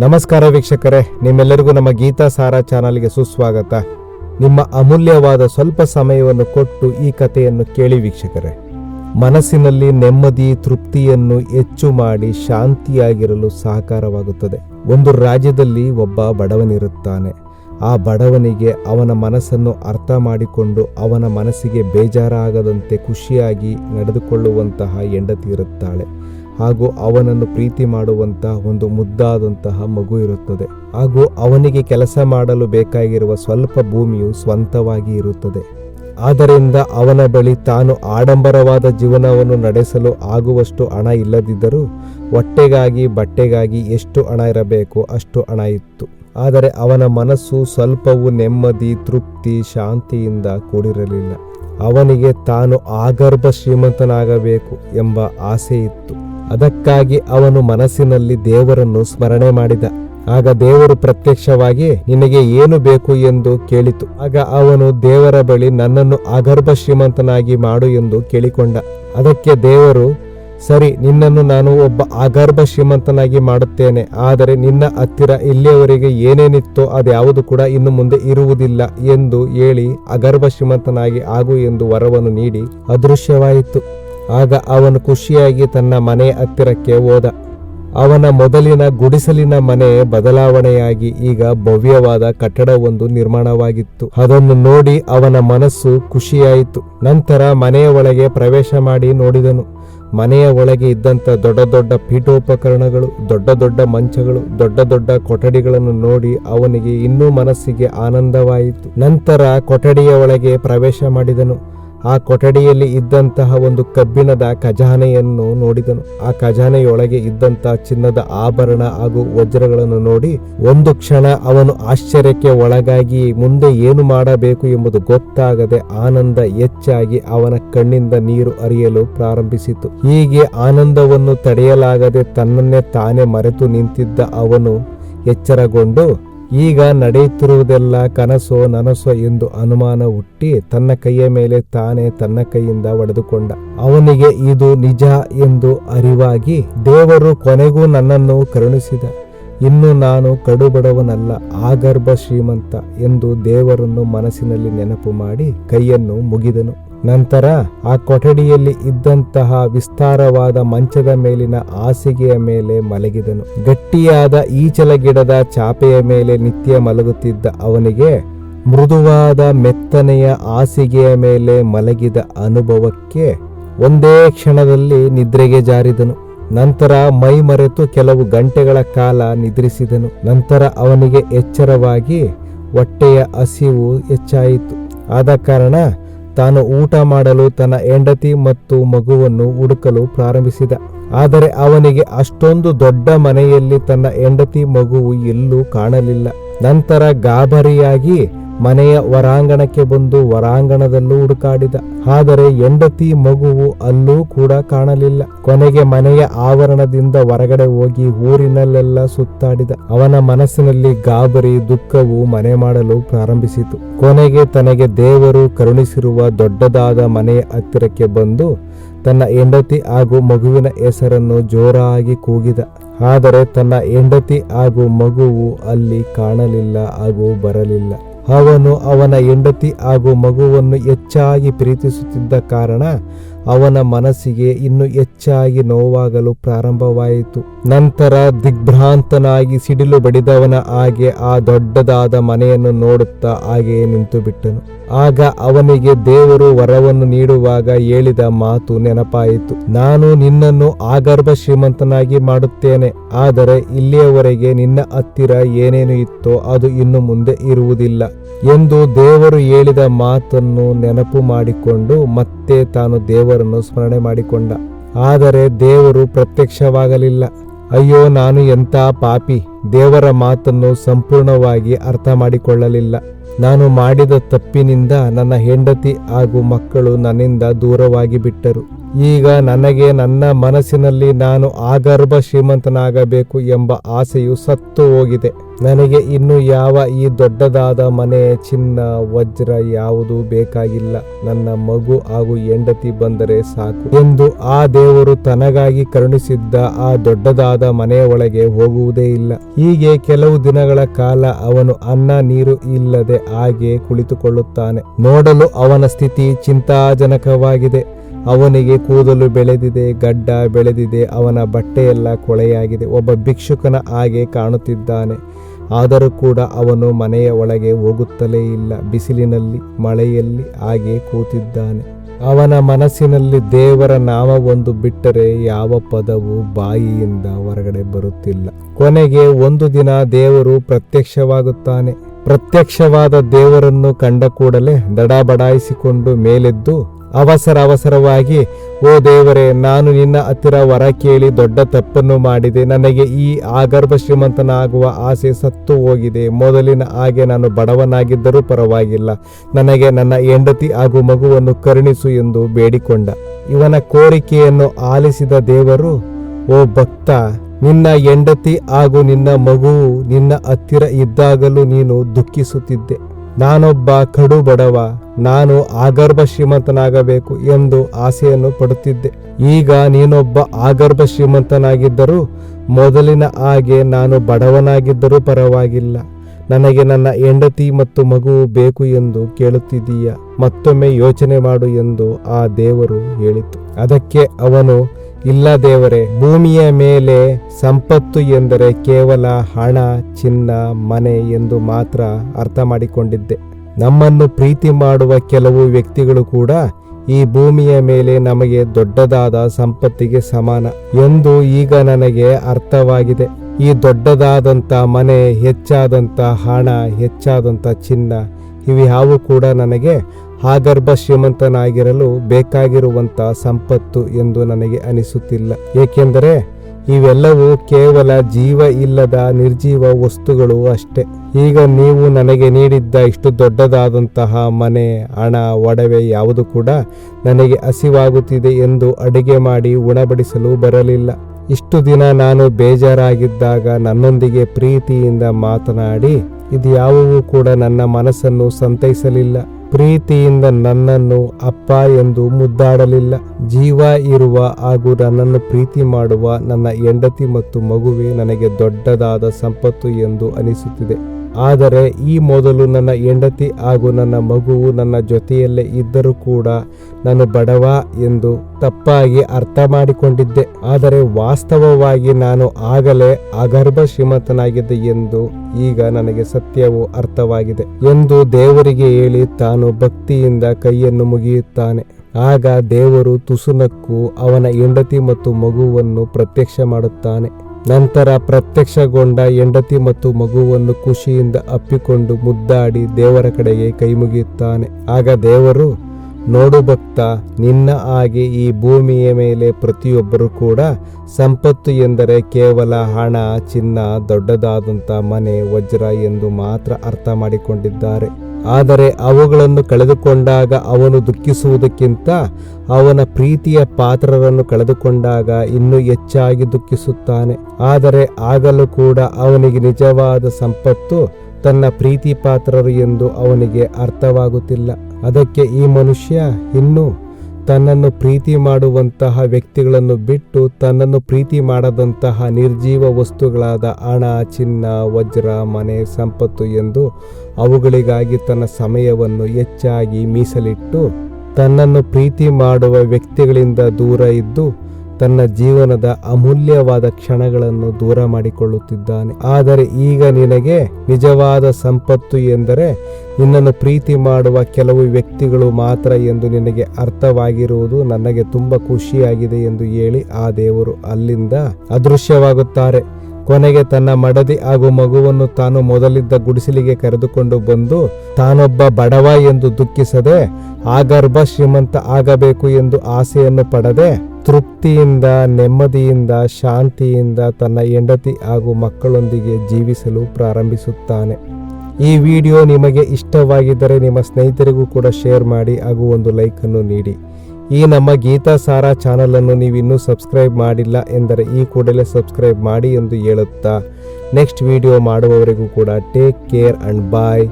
ನಮಸ್ಕಾರ ವೀಕ್ಷಕರೇ, ನಿಮ್ಮೆಲ್ಲರಿಗೂ ನಮ್ಮ ಗೀತಾ ಸಾರಾ ಚಾನಲ್ಗೆ ಸುಸ್ವಾಗತ. ನಿಮ್ಮ ಅಮೂಲ್ಯವಾದ ಸ್ವಲ್ಪ ಸಮಯವನ್ನು ಕೊಟ್ಟು ಈ ಕಥೆಯನ್ನು ಕೇಳಿ ವೀಕ್ಷಕರೇ. ಮನಸ್ಸಿನಲ್ಲಿ ನೆಮ್ಮದಿ, ತೃಪ್ತಿಯನ್ನು ಹೆಚ್ಚು ಮಾಡಿ ಶಾಂತಿಯಾಗಿರಲು ಸಹಕಾರವಾಗುತ್ತದೆ. ಒಂದು ರಾಜ್ಯದಲ್ಲಿ ಒಬ್ಬ ಬಡವನಿರುತ್ತಾನೆ. ಆ ಬಡವನಿಗೆ ಅವನ ಮನಸ್ಸನ್ನು ಅರ್ಥ ಮಾಡಿಕೊಂಡು ಅವನ ಮನಸ್ಸಿಗೆ ಬೇಜಾರಾಗದಂತೆ ಖುಷಿಯಾಗಿ ನಡೆದುಕೊಳ್ಳುವಂತಹ ಹೆಂಡತಿ ಇರುತ್ತಾಳೆ. ಹಾಗೂ ಅವನನ್ನು ಪ್ರೀತಿ ಮಾಡುವಂತಹ ಒಂದು ಮುದ್ದಾದಂತಹ ಮಗು ಇರುತ್ತದೆ. ಹಾಗೂ ಅವನಿಗೆ ಕೆಲಸ ಮಾಡಲು ಬೇಕಾಗಿರುವ ಸ್ವಲ್ಪ ಭೂಮಿಯು ಸ್ವಂತವಾಗಿ ಇರುತ್ತದೆ. ಆದ್ದರಿಂದ ಅವನ ಬಳಿ ತಾನು ಆಡಂಬರವಾದ ಜೀವನವನ್ನು ನಡೆಸಲು ಆಗುವಷ್ಟು ಹಣ ಇಲ್ಲದಿದ್ದರೂ ಹೊಟ್ಟೆಗಾಗಿ, ಬಟ್ಟೆಗಾಗಿ ಎಷ್ಟು ಹಣ ಇರಬೇಕು ಅಷ್ಟು ಹಣ ಇತ್ತು. ಆದರೆ ಅವನ ಮನಸ್ಸು ಸ್ವಲ್ಪವೂ ನೆಮ್ಮದಿ, ತೃಪ್ತಿ, ಶಾಂತಿಯಿಂದ ಕೂಡಿರಲಿಲ್ಲ. ಅವನಿಗೆ ತಾನು ಆಗರ್ಭ ಶ್ರೀಮಂತನಾಗಬೇಕು ಎಂಬ ಆಸೆ ಇತ್ತು. ಅದಕ್ಕಾಗಿ ಅವನು ಮನಸ್ಸಿನಲ್ಲಿ ದೇವರನ್ನು ಸ್ಮರಣೆ ಮಾಡಿದ. ಆಗ ದೇವರು ಪ್ರತ್ಯಕ್ಷವಾಗಿ, ನಿನಗೆ ಏನು ಬೇಕು ಎಂದು ಕೇಳಿತು. ಆಗ ಅವನು, ದೇವರ ಬಳಿ ನನ್ನನ್ನು ಅಗರ್ಭ ಶ್ರೀಮಂತನಾಗಿ ಮಾಡು ಎಂದು ಕೇಳಿಕೊಂಡ. ಅದಕ್ಕೆ ದೇವರು, ಸರಿ, ನಿನ್ನನ್ನು ನಾನು ಒಬ್ಬ ಅಗರ್ಭ ಶ್ರೀಮಂತನಾಗಿ ಮಾಡುತ್ತೇನೆ. ಆದರೆ ನಿನ್ನ ಹತ್ತಿರ ಇಲ್ಲಿಯವರೆಗೆ ಏನೇನಿತ್ತೋ ಅದ್ಯಾವುದು ಕೂಡ ಇನ್ನು ಮುಂದೆ ಇರುವುದಿಲ್ಲ ಎಂದು ಹೇಳಿ ಅಗರ್ಭ ಶ್ರೀಮಂತನಾಗಿ ಆಗು ಎಂದು ವರವನ್ನು ನೀಡಿ ಅದೃಶ್ಯವಾಯಿತು. ಆಗ ಅವನು ಖುಷಿಯಾಗಿ ತನ್ನ ಮನೆ ಹತ್ತಿರಕ್ಕೆ ಹೋದ. ಅವನ ಮೊದಲಿನ ಗುಡಿಸಲಿನ ಮನೆ ಬದಲಾವಣೆಯಾಗಿ ಈಗ ಭವ್ಯವಾದ ಕಟ್ಟಡವೊಂದು ನಿರ್ಮಾಣವಾಗಿತ್ತು. ಅದನ್ನು ನೋಡಿ ಅವನ ಮನಸ್ಸು ಖುಷಿಯಾಯಿತು. ನಂತರ ಮನೆಯ ಒಳಗೆ ಪ್ರವೇಶ ಮಾಡಿ ನೋಡಿದನು. ಮನೆಯ ಒಳಗೆ ಇದ್ದಂಥ ದೊಡ್ಡ ದೊಡ್ಡ ಪೀಠೋಪಕರಣಗಳು, ದೊಡ್ಡ ದೊಡ್ಡ ಮಂಚಗಳು, ದೊಡ್ಡ ದೊಡ್ಡ ಕೊಠಡಿಗಳನ್ನು ನೋಡಿ ಅವನಿಗೆ ಇನ್ನೂ ಮನಸ್ಸಿಗೆ ಆನಂದವಾಯಿತು. ನಂತರ ಕೊಠಡಿಯ ಒಳಗೆ ಪ್ರವೇಶ ಮಾಡಿದನು. ಆ ಕೊಠಡಿಯಲ್ಲಿ ಇದ್ದಂತಹ ಒಂದು ಕಬ್ಬಿಣದ ಖಜಾನೆಯನ್ನು ನೋಡಿದನು. ಆ ಖಜಾನೆಯೊಳಗೆ ಇದ್ದಂತಹ ಚಿನ್ನದ ಆಭರಣ ಹಾಗೂ ವಜ್ರಗಳನ್ನು ನೋಡಿ ಒಂದು ಕ್ಷಣ ಅವನು ಆಶ್ಚರ್ಯಕ್ಕೆ ಒಳಗಾಗಿ ಮುಂದೆ ಏನು ಮಾಡಬೇಕು ಎಂಬುದು ಗೊತ್ತಾಗದೆ ಆನಂದ ಹೆಚ್ಚಾಗಿ ಅವನ ಕಣ್ಣಿಂದ ನೀರು ಹರಿಯಲು ಪ್ರಾರಂಭಿಸಿತು. ಹೀಗೆ ಆನಂದವನ್ನು ತಡೆಯಲಾಗದೆ ತನ್ನನ್ನೇ ತಾನೇ ಮರೆತು ನಿಂತಿದ್ದ ಅವನು ಎಚ್ಚರಗೊಂಡು ಈಗ ನಡೆಯುತ್ತಿರುವುದೆಲ್ಲ ಕನಸೋ ನನಸೋ ಎಂದು ಅನುಮಾನ ಹುಟ್ಟಿ ತನ್ನ ಕೈಯ ಮೇಲೆ ತಾನೇ ತನ್ನ ಕೈಯಿಂದ ಒಡೆದುಕೊಂಡ. ಅವನಿಗೆ ಇದು ನಿಜ ಎಂದು ಅರಿವಾಗಿ ದೇವರು ಕೊನೆಗೂ ನನ್ನನ್ನು ಕರುಣಿಸಿದ. ಇನ್ನು ನಾನು ಕಡುಬಡವನಲ್ಲ ಆಗರ್ಭ ಶ್ರೀಮಂತ ಎಂದು ದೇವರನ್ನು ಮನಸ್ಸಿನಲ್ಲಿ ನೆನಪು ಮಾಡಿ ಕೈಯನ್ನು ಮುಗಿದನು. ನಂತರ ಆ ಕೊಠಡಿಯಲ್ಲಿ ಇದ್ದಂತಹ ವಿಸ್ತಾರವಾದ ಮಂಚದ ಮೇಲಿನ ಹಾಸಿಗೆಯ ಮೇಲೆ ಮಲಗಿದನು. ಗಟ್ಟಿಯಾದ ಈಚಲ ಗಿಡದ ಚಾಪೆಯ ಮೇಲೆ ನಿತ್ಯ ಮಲಗುತ್ತಿದ್ದ ಅವನಿಗೆ ಮೃದುವಾದ ಮೆತ್ತನೆಯ ಹಾಸಿಗೆಯ ಮೇಲೆ ಮಲಗಿದ ಅನುಭವಕ್ಕೆ ಒಂದೇ ಕ್ಷಣದಲ್ಲಿ ನಿದ್ರೆಗೆ ಜಾರಿದನು. ನಂತರ ಮೈ ಮರೆತು ಕೆಲವು ಗಂಟೆಗಳ ಕಾಲ ನಿದ್ರಿಸಿದನು. ನಂತರ ಅವನಿಗೆ ಎಚ್ಚರವಾಗಿ ಹೊಟ್ಟೆಯ ಹಸಿವು ಹೆಚ್ಚಾಯಿತು. ಆದ ಕಾರಣ ತಾನು ಊಟ ಮಾಡಲು ತನ್ನ ಹೆಂಡತಿ ಮತ್ತು ಮಗುವನ್ನು ಹುಡುಕಲು ಪ್ರಾರಂಭಿಸಿದ. ಆದರೆ ಅವನಿಗೆ ಅಷ್ಟೊಂದು ದೊಡ್ಡ ಮನೆಯಲ್ಲಿ ತನ್ನ ಹೆಂಡತಿ ಮಗುವು ಎಲ್ಲೂ ಕಾಣಲಿಲ್ಲ. ನಂತರ ಗಾಬರಿಯಾಗಿ ಮನೆಯ ಹೊರಾಂಗಣಕ್ಕೆ ಬಂದು ಹೊರಾಂಗಣದಲ್ಲೂ ಹುಡುಕಾಡಿದ. ಆದರೆ ಹೆಂಡತಿ ಮಗುವು ಅಲ್ಲೂ ಕೂಡ ಕಾಣಲಿಲ್ಲ. ಕೊನೆಗೆ ಮನೆಯ ಆವರಣದಿಂದ ಹೊರಗಡೆ ಹೋಗಿ ಊರಿನಲ್ಲೆಲ್ಲ ಸುತ್ತಾಡಿದ. ಅವನ ಮನಸ್ಸಿನಲ್ಲಿ ಗಾಬರಿ, ದುಃಖವು ಮನೆ ಮಾಡಲು ಪ್ರಾರಂಭಿಸಿತು. ಕೊನೆಗೆ ತನಗೆ ದೇವರು ಕರುಣಿಸಿರುವ ದೊಡ್ಡದಾದ ಮನೆಯ ಹತ್ತಿರಕ್ಕೆ ಬಂದು ತನ್ನ ಹೆಂಡತಿ ಹಾಗೂ ಮಗುವಿನ ಹೆಸರನ್ನು ಜೋರಾಗಿ ಕೂಗಿದ. ಆದರೆ ತನ್ನ ಹೆಂಡತಿ ಹಾಗೂ ಮಗುವು ಅಲ್ಲಿ ಕಾಣಲಿಲ್ಲ ಹಾಗೂ ಬರಲಿಲ್ಲ. ಅವನು ಅವನ ಹೆಂಡತಿ ಹಾಗೂ ಮಗುವನ್ನು ಹೆಚ್ಚಾಗಿ ಪ್ರೀತಿಸುತ್ತಿದ್ದ ಕಾರಣ ಅವನ ಮನಸ್ಸಿಗೆ ಇನ್ನು ಹೆಚ್ಚಾಗಿ ನೋವಾಗಲು ಪ್ರಾರಂಭವಾಯಿತು. ನಂತರ ದಿಗ್ಭ್ರಾಂತನಾಗಿ ಸಿಡಿಲು ಬಡಿದವನ ಹಾಗೆ ಆ ದೊಡ್ಡದಾದ ಮನೆಯನ್ನು ನೋಡುತ್ತಾ ಹಾಗೆಯೇ ನಿಂತು ಬಿಟ್ಟನು ಆಗ ಅವನಿಗೆ ದೇವರು ವರವನ್ನು ನೀಡುವಾಗ ಹೇಳಿದ ಮಾತು ನೆನಪಾಯಿತು. ನಾನು ನಿನ್ನನ್ನು ಆಗರ್ಭ ಶ್ರೀಮಂತನಾಗಿ ಮಾಡುತ್ತೇನೆ, ಆದರೆ ಇಲ್ಲಿಯವರೆಗೆ ನಿನ್ನ ಹತ್ತಿರ ಏನೇನು ಇತ್ತೋ ಅದು ಇನ್ನು ಮುಂದೆ ಇರುವುದಿಲ್ಲ ಎಂದು ದೇವರು ಹೇಳಿದ ಮಾತನ್ನು ನೆನಪು ಮಾಡಿಕೊಂಡು ಮತ್ತೆ ತಾನು ದೇವರನ್ನು ಸ್ಮರಣೆ ಮಾಡಿಕೊಂಡ. ಆದರೆ ದೇವರು ಪ್ರತ್ಯಕ್ಷವಾಗಲಿಲ್ಲ. ಅಯ್ಯೋ, ನಾನು ಎಂಥ ಪಾಪಿ, ದೇವರ ಮಾತನ್ನು ಸಂಪೂರ್ಣವಾಗಿ ಅರ್ಥ ಮಾಡಿಕೊಳ್ಳಲಿಲ್ಲ. ನಾನು ಮಾಡಿದ ತಪ್ಪಿನಿಂದ ನನ್ನ ಹೆಂಡತಿ ಹಾಗೂ ಮಕ್ಕಳು ನನ್ನಿಂದ ದೂರವಾಗಿ ಬಿಟ್ಟರು. ಈಗ ನನಗೆ ನನ್ನ ಮನಸ್ಸಿನಲ್ಲಿ ನಾನು ಆಗರ್ಭ ಶ್ರೀಮಂತನಾಗಬೇಕು ಎಂಬ ಆಸೆಯು ಸತ್ತು ಹೋಗಿದೆ. ನನಗೆ ಇನ್ನು ಯಾವ ಈ ದೊಡ್ಡದಾದ ಮನೆ, ಚಿನ್ನ, ವಜ್ರ ಯಾವುದು ಬೇಕಾಗಿಲ್ಲ. ನನ್ನ ಮಗು ಹಾಗೂ ಹೆಂಡತಿ ಬಂದರೆ ಸಾಕು ಎಂದು ಆ ದೇವರು ತನಗಾಗಿ ಕರುಣಿಸಿದ್ದ ಆ ದೊಡ್ಡದಾದ ಮನೆಯ ಒಳಗೆ ಹೋಗುವುದೇ ಇಲ್ಲ. ಹೀಗೆ ಕೆಲವು ದಿನಗಳ ಕಾಲ ಅವನು ಅನ್ನ, ನೀರು ಇಲ್ಲದೆ ಹಾಗೆ ಕುಳಿತುಕೊಳ್ಳುತ್ತಾನೆ. ನೋಡಲು ಅವನ ಸ್ಥಿತಿ ಚಿಂತಾಜನಕವಾಗಿದೆ. ಅವನಿಗೆ ಕೂದಲು ಬೆಳೆದಿದೆ, ಗಡ್ಡ ಬೆಳೆದಿದೆ, ಅವನ ಬಟ್ಟೆಯೆಲ್ಲ ಕೊಳೆಯಾಗಿದೆ. ಒಬ್ಬ ಭಿಕ್ಷುಕನ ಹಾಗೆ ಕಾಣುತ್ತಿದ್ದಾನೆ. ಆದರೂ ಕೂಡ ಅವನು ಮನೆಯ ಒಳಗೆ ಹೋಗುತ್ತಲೇ ಇಲ್ಲ. ಬಿಸಿಲಿನಲ್ಲಿ, ಮಳೆಯಲ್ಲಿ ಹಾಗೆ ಕೂತಿದ್ದಾನೆ. ಅವನ ಮನಸ್ಸಿನಲ್ಲಿ ದೇವರ ನಾಮವೊಂದು ಬಿಟ್ಟರೆ ಯಾವ ಪದವು ಬಾಯಿಯಿಂದ ಹೊರಗಡೆ ಬರುತ್ತಿಲ್ಲ. ಕೊನೆಗೆ ಒಂದು ದಿನ ದೇವರು ಪ್ರತ್ಯಕ್ಷವಾಗುತ್ತಾನೆ. ಪ್ರತ್ಯಕ್ಷವಾದ ದೇವರನ್ನು ಕಂಡ ಕೂಡಲೇ ದಡಬಡಾಯಿಸಿಕೊಂಡು ಮೇಲೆದ್ದು ಅವಸರ ಅವಸರವಾಗಿ, ಓ ದೇವರೇ, ನಾನು ನಿನ್ನ ಹತ್ತಿರ ವರ ಕೇಳಿ ದೊಡ್ಡ ತಪ್ಪನ್ನು ಮಾಡಿದೆ. ನನಗೆ ಈ ಆಗರ್ಭ ಶ್ರೀಮಂತನಾಗುವ ಆಸೆ ಸತ್ತು ಹೋಗಿದೆ. ಮೊದಲಿನ ಹಾಗೆ ನಾನು ಬಡವನಾಗಿದ್ದರೂ ಪರವಾಗಿಲ್ಲ. ನನಗೆ ನನ್ನ ಹೆಂಡತಿ ಹಾಗೂ ಮಗುವನ್ನು ಕರುಣಿಸು ಎಂದು ಬೇಡಿಕೊಂಡ. ಇವನ ಕೋರಿಕೆಯನ್ನು ಆಲಿಸಿದ ದೇವರು, ಓ ಭಕ್ತ, ನಿನ್ನ ಹೆಂಡತಿ ಹಾಗೂ ನಿನ್ನ ಮಗುವು ನಿನ್ನ ಹತ್ತಿರ ಇದ್ದಾಗಲೂ ನೀನು ದುಃಖಿಸುತ್ತಿದ್ದೆ. ನಾನೊಬ್ಬ ಕಡು ಬಡವ ನಾನು ಆಗರ್ಭ ಶ್ರೀಮಂತನಾಗಬೇಕು ಎಂದು ಆಸೆಯನ್ನು ಪಡುತ್ತಿದ್ದೆ. ಈಗ ನೀನೊಬ್ಬ ಆಗರ್ಭ ಶ್ರೀಮಂತನಾಗಿದ್ದರೂ ಮೊದಲಿನ ಹಾಗೆ ನಾನು ಬಡವನಾಗಿದ್ದರೂ ಪರವಾಗಿಲ್ಲ. ನನಗೆ ನನ್ನ ಹೆಂಡತಿ ಮತ್ತು ಮಗು ಬೇಕು ಎಂದು ಕೇಳುತ್ತಿದ್ದೀಯ? ಮತ್ತೊಮ್ಮೆ ಯೋಚನೆ ಮಾಡು ಎಂದು ಆ ದೇವರು ಹೇಳಿತು. ಅದಕ್ಕೆ ಅವನು ಇಲ್ಲ ದೇವರೇ, ಭೂಮಿಯ ಮೇಲೆ ಸಂಪತ್ತು ಎಂದರೆ ಕೇವಲ ಹಣ, ಚಿನ್ನ, ಮನೆ ಎಂದು ಮಾತ್ರ ಅರ್ಥ ಮಾಡಿಕೊಂಡಿದ್ದೆ ನಮ್ಮನ್ನು ಪ್ರೀತಿ ಮಾಡುವ ಕೆಲವು ವ್ಯಕ್ತಿಗಳು ಕೂಡ ಈ ಭೂಮಿಯ ಮೇಲೆ ನಮಗೆ ದೊಡ್ಡದಾದ ಸಂಪತ್ತಿಗೆ ಸಮಾನ ಎಂದು ಈಗ ನನಗೆ ಅರ್ಥವಾಗಿದೆ. ಈ ದೊಡ್ಡದಾದಂಥ ಮನೆ, ಹೆಚ್ಚಾದಂಥ ಹಣ, ಹೆಚ್ಚಾದಂಥ ಚಿನ್ನ ಇವ್ಯಾವು ಕೂಡ ನನಗೆ ಆಗರ್ಭ ಶ್ರೀಮಂತನಾಗಿರಲು ಬೇಕಾಗಿರುವಂತ ಸಂಪತ್ತು ಎಂದು ನನಗೆ ಅನಿಸುತ್ತಿಲ್ಲ. ಏಕೆಂದರೆ ಇವೆಲ್ಲವೂ ಕೇವಲ ಜೀವ ಇಲ್ಲದ ನಿರ್ಜೀವ ವಸ್ತುಗಳು ಅಷ್ಟೇ. ಈಗ ನೀವು ನನಗೆ ನೀಡಿದ್ದ ಇಷ್ಟು ದೊಡ್ಡದಾದಂತಹ ಮನೆ, ಹಣ, ಒಡವೆ ಯಾವುದು ಕೂಡ ನನಗೆ ಹಸಿವಾಗುತ್ತಿದೆ ಎಂದು ಅಡಿಗೆ ಮಾಡಿ ಉಣಬಡಿಸಲು ಬರಲಿಲ್ಲ. ಇಷ್ಟು ದಿನ ನಾನು ಬೇಜಾರಾಗಿದ್ದಾಗ ನನ್ನೊಂದಿಗೆ ಪ್ರೀತಿಯಿಂದ ಮಾತನಾಡಿ ಇದು ಕೂಡ ನನ್ನ ಮನಸ್ಸನ್ನು ಸಂತೈಸಲಿಲ್ಲ. ಪ್ರೀತಿಯಿಂದ ನನ್ನನ್ನು ಅಪ್ಪ ಎಂದು ಮುದ್ದಾಡಲಿಲ್ಲ. ಜೀವ ಇರುವ ಹಾಗೂ ನನ್ನನ್ನು ಪ್ರೀತಿ ಮಾಡುವ ನನ್ನ ಹೆಂಡತಿ ಮತ್ತು ಮಗುವೆ ನನಗೆ ದೊಡ್ಡದಾದ ಸಂಪತ್ತು ಎಂದು ಅನಿಸುತ್ತಿದೆ. ಆದರೆ ಈ ಮೊದಲು ನನ್ನ ಹೆಂಡತಿ ಹಾಗೂ ನನ್ನ ಮಗುವು ನನ್ನ ಜೊತೆಯಲ್ಲೇ ಇದ್ದರೂ ಕೂಡ ನಾನು ಬಡವ ಎಂದು ತಪ್ಪಾಗಿ ಅರ್ಥ ಮಾಡಿಕೊಂಡಿದ್ದೆ. ಆದರೆ ವಾಸ್ತವವಾಗಿ ನಾನು ಆಗಲೇ ಅಗರ್ಭ ಶ್ರೀಮಂತನಾಗಿದ್ದೆ ಎಂದು ಈಗ ನನಗೆ ಸತ್ಯವು ಅರ್ಥವಾಗಿದೆ ಎಂದು ದೇವರಿಗೆ ಹೇಳಿ ತಾನು ಭಕ್ತಿಯಿಂದ ಕೈಯನ್ನು ಮುಗಿಯುತ್ತಾನೆ. ಆಗ ದೇವರು ತುಸುನಕ್ಕೂ ಅವನ ಹೆಂಡತಿ ಮತ್ತು ಮಗುವನ್ನು ಪ್ರತ್ಯಕ್ಷ ಮಾಡುತ್ತಾನೆ. ನಂತರ ಪ್ರತ್ಯಕ್ಷಗೊಂಡ ಹೆಂಡತಿ ಮತ್ತು ಮಗುವನ್ನು ಖುಷಿಯಿಂದ ಅಪ್ಪಿಕೊಂಡು ಮುದ್ದಾಡಿ ದೇವರ ಕಡೆಗೆ ಕೈ ಮುಗಿಯುತ್ತಾನೆ ಆಗ ದೇವರು, ನೋಡು ಭಕ್ತ, ನಿನ್ನ ಹಾಗೆ ಈ ಭೂಮಿಯ ಮೇಲೆ ಪ್ರತಿಯೊಬ್ಬರೂ ಕೂಡ ಸಂಪತ್ತು ಎಂದರೆ ಕೇವಲ ಹಣ, ಚಿನ್ನ, ದೊಡ್ಡದಾದಂಥ ಮನೆ, ವಜ್ರ ಎಂದು ಮಾತ್ರ ಅರ್ಥ ಮಾಡಿಕೊಂಡಿದ್ದಾರೆ. ಆದರೆ ಅವುಗಳನ್ನು ಕಳೆದುಕೊಂಡಾಗ ಅವನು ದುಃಖಿಸುವುದಕ್ಕಿಂತ ಅವನ ಪ್ರೀತಿಯ ಪಾತ್ರರನ್ನು ಕಳೆದುಕೊಂಡಾಗ ಇನ್ನೂ ಹೆಚ್ಚಾಗಿ ದುಃಖಿಸುತ್ತಾನೆ. ಆದರೆ ಆಗಲೂ ಕೂಡ ಅವನಿಗೆ ನಿಜವಾದ ಸಂಪತ್ತು ತನ್ನ ಪ್ರೀತಿ ಪಾತ್ರರು ಎಂದು ಅವನಿಗೆ ಅರ್ಥವಾಗುತ್ತಿಲ್ಲ. ಅದಕ್ಕೆ ಈ ಮನುಷ್ಯ ಇನ್ನೂ ತನ್ನನ್ನು ಪ್ರೀತಿ ಮಾಡುವಂತಹ ವ್ಯಕ್ತಿಗಳನ್ನು ಬಿಟ್ಟು ತನ್ನನ್ನು ಪ್ರೀತಿ ಮಾಡದಂತಹ ನಿರ್ಜೀವ ವಸ್ತುಗಳಾದ ಹಣ, ಚಿನ್ನ, ವಜ್ರ, ಮನೆ, ಸಂಪತ್ತು ಎಂದು ಅವುಗಳಿಗಾಗಿ ತನ್ನ ಸಮಯವನ್ನು ಹೆಚ್ಚಾಗಿ ಮೀಸಲಿಟ್ಟು ತನ್ನನ್ನು ಪ್ರೀತಿ ಮಾಡುವ ವ್ಯಕ್ತಿಗಳಿಂದ ದೂರ ಇದ್ದು ತನ್ನ ಜೀವನದ ಅಮೂಲ್ಯವಾದ ಕ್ಷಣಗಳನ್ನು ದೂರ ಮಾಡಿಕೊಳ್ಳುತ್ತಿದ್ದಾನೆ. ಆದರೆ ಈಗ ನಿನಗೆ ನಿಜವಾದ ಸಂಪತ್ತು ಎಂದರೆ ನಿನ್ನನ್ನು ಪ್ರೀತಿ ಮಾಡುವ ಕೆಲವು ವ್ಯಕ್ತಿಗಳು ಮಾತ್ರ ಎಂದು ನಿನಗೆ ಅರ್ಥವಾಗಿರುವುದು ನನಗೆ ತುಂಬ ಖುಷಿಯಾಗಿದೆ ಎಂದು ಹೇಳಿ ಆ ದೇವರು ಅಲ್ಲಿಂದ ಅದೃಶ್ಯವಾಗುತ್ತಾರೆ. ಕೊನೆಗೆ ತನ್ನ ಮಡದಿ ಹಾಗೂ ಮಗುವನ್ನು ತಾನು ಮೊದಲಿದ್ದ ಗುಡಿಸಲಿಗೆ ಕರೆದುಕೊಂಡು ಬಂದು, ತಾನೊಬ್ಬ ಬಡವ ಎಂದು ದುಃಖಿಸದೆ ಆಗರ್ಭ ಶ್ರೀಮಂತ ಆಗಬೇಕು ಎಂದು ಆಸೆಯನ್ನು ಪಡದೆ ತೃಪ್ತಿಯಿಂದ, ನೆಮ್ಮದಿಯಿಂದ, ಶಾಂತಿಯಿಂದ ತನ್ನ ಹೆಂಡತಿ ಹಾಗೂ ಮಕ್ಕಳೊಂದಿಗೆ ಜೀವಿಸಲು ಪ್ರಾರಂಭಿಸುತ್ತಾನೆ. ಈ ವಿಡಿಯೋ ನಿಮಗೆ ಇಷ್ಟವಾಗಿದ್ದರೆ ನಿಮ್ಮ ಸ್ನೇಹಿತರಿಗೂ ಕೂಡ ಶೇರ್ ಮಾಡಿ ಹಾಗೂ ಒಂದು ಲೈಕನ್ನು ನೀಡಿ. ಈ ನಮ್ಮ ಗೀತಾ ಸಾರಾ ಚಾನಲನ್ನು ನೀವಿನ್ನೂ ಸಬ್ಸ್ಕ್ರೈಬ್ ಮಾಡಿಲ್ಲ ಎಂದರೆ ಈ ಕೂಡಲೇ ಸಬ್ಸ್ಕ್ರೈಬ್ ಮಾಡಿ ಎಂದು ಹೇಳುತ್ತಾ, ನೆಕ್ಸ್ಟ್ ವಿಡಿಯೋ ಮಾಡುವವರೆಗೂ ಕೂಡ ಟೇಕ್ ಕೇರ್ ಆ್ಯಂಡ್ ಬಾಯ್.